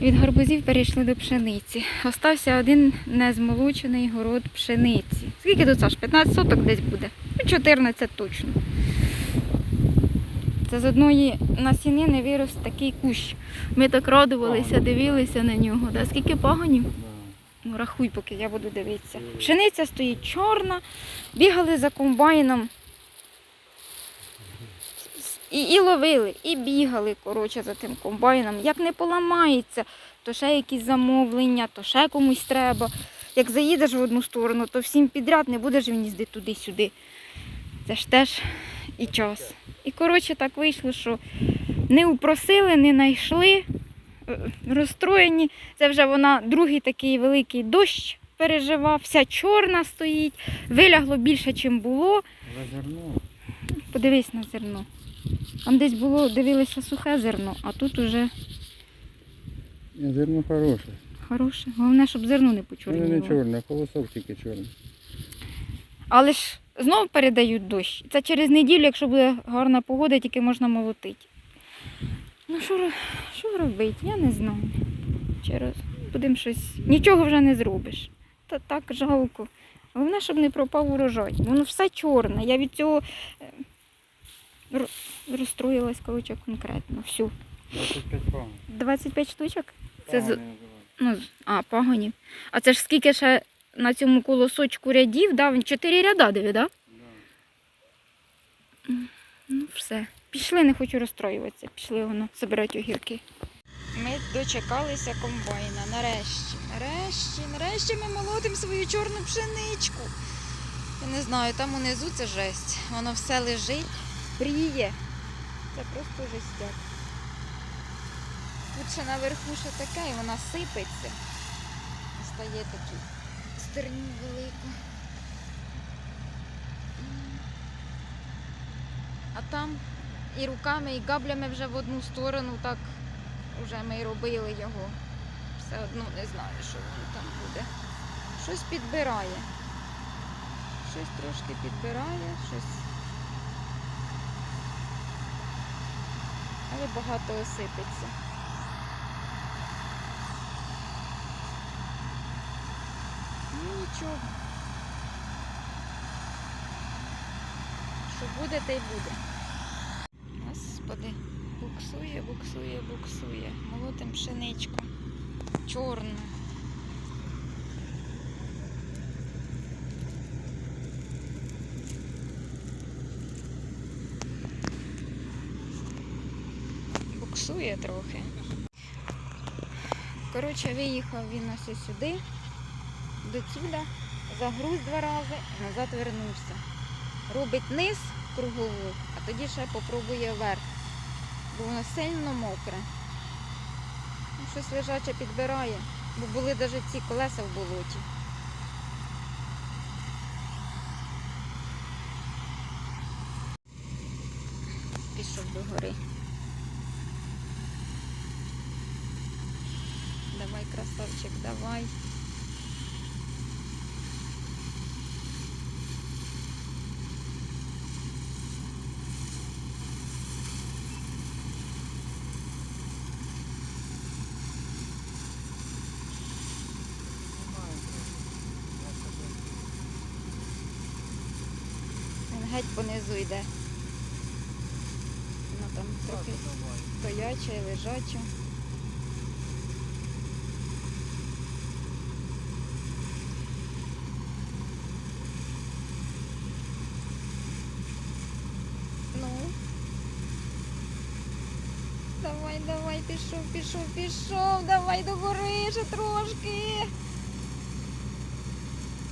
Від гарбузів перейшли до пшениці. Остався один незмолочений город пшениці. Скільки тут Саш? 15 соток десь буде? Ну, 14 точно. Це з одної насінини вирос такий кущ. Ми так радувалися, дивилися на нього. Да? Скільки пагонів? Ну, рахуй, поки я буду дивитися. Пшениця стоїть чорна, бігали за комбайном. І, і ловили, і бігали, коротше, за тим комбайном. Як не поламається, то ще якісь замовлення, то ще комусь треба. Як заїдеш в одну сторону, то всім підряд не будеш він їздити туди-сюди. Це ж теж і час. І коротше так вийшло, що не упросили, не знайшли, е, розстроєні. Це вже вона другий такий великий дощ переживав, вся чорна стоїть, вилягло більше, ніж було. Подивись на зерно. Там десь було, дивилися сухе зерно, а тут уже Зерно хороше. хороше. Головне, щоб зерно не Ну, не почорніло. чорне, колосок тільки чорний. Але ж знов передають дощ. Це через неділю, якщо буде гарна погода, тільки можна молотити. Ну що, ро- що робити? Я не знаю. Через будемо щось. Нічого вже не зробиш. Та так жалко. Головне, щоб не пропав урожай. Воно все чорне. Я від цього е, розстроїлась, коротше, конкретно. Все. 25 паунд. 25 штучок? Це з-. Ну, з- а, пагонів. А це ж скільки ще на цьому колосочку рядів, да? Він Чотири ряда диви, да? Да. Ну, все. Пішли, не хочу розстроюватися. Пішли воно забирати огірки. Ми дочекалися комбайна. Нарешті. Нарешті, нарешті ми молотимо свою чорну пшеничку. Я не знаю, там унизу це жесть. Воно все лежить, пріє. Це просто жестяк. Тут ще наверху ще таке, і вона сипеться. І Стає такі стерню велику. А там і руками, і габлями вже в одну сторону так вже ми й робили його. Все одно не знаю, що воно там буде. Щось підбирає. Щось трошки підбирає, щось. Але багато осипеться. Ну нічого. Що буде, те й буде. Господи, буксує, буксує, буксує. Молотим пшеничку. Чорну. Буксує трохи. Коротше, виїхав він ось сюди, до ціля, загруз два рази і назад вернувся. Робить низ кругову, а тоді ще попробує верх, бо воно сильно мокре. Ну, щось лежаче підбирає, бо були навіть ці колеса в болоті. Пішов до гори. Давай, красавчик, давай. Геть понизу йде. Воно там трохи стояча і лежача. Ну. Давай, давай, пішов, пішов, пішов, давай до гори ще трошки.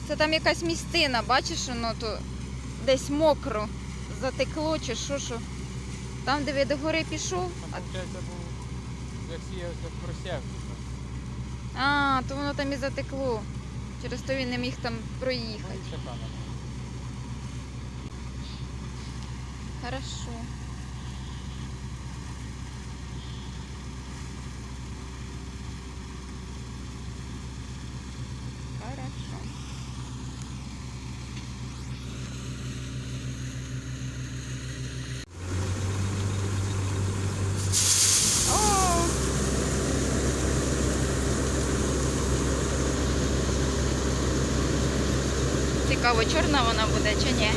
Це там якась місцина, бачиш, воно то десь мокро затекло чи що, що. Там, де ви до гори пішов, Там, виходить, був, як сіявся а, то воно там і затекло. Через то він не міг там проїхати. Хорошо. Хорошо. Цікаво, чорна вона буде чи ні?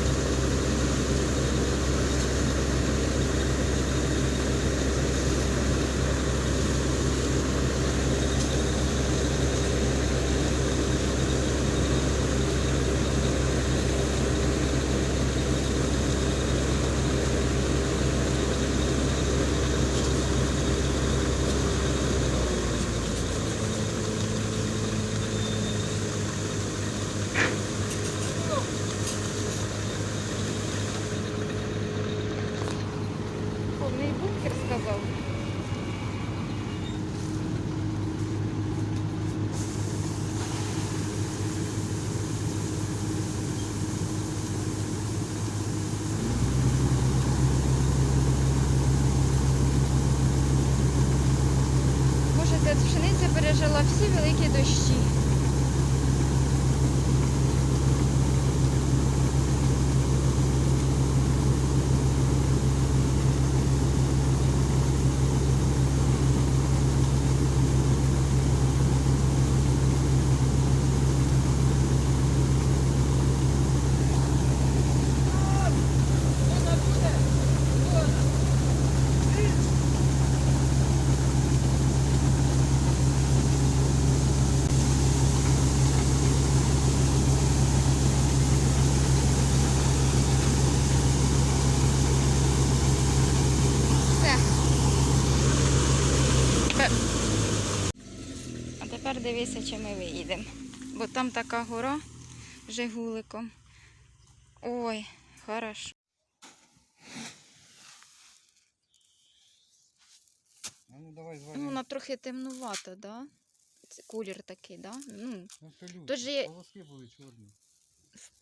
Пшениця пережила всі великі дощі. Все. Тепер- А тепер дивися, чи ми виїдемо. Бо там така гора Жигуликом. Ой, хорошо. Ну давай Ну, вона трохи темнувата, да? Це колір такий, да? Ну, Ну, пилюці. Тут же є- Волоски були чорні.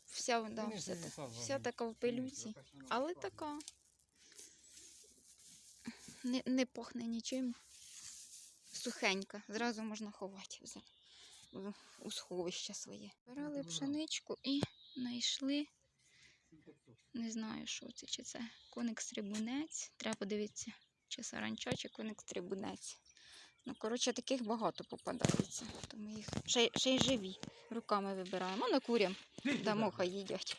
вся, да, Вони вся, та- вся така в пилюці. Але така. Не, не пахне нічим. Сухенька. Зразу можна ховати у сховище своє. Брали пшеничку і знайшли. Не знаю, що це, чи це коник стрибунець. Треба подивитися, чи саранча, чи коник стрибунець. Ну, коротше, таких багато попадається. То ми їх ще, й- ще й живі руками вибираємо. А на курям дамо, хай їдять.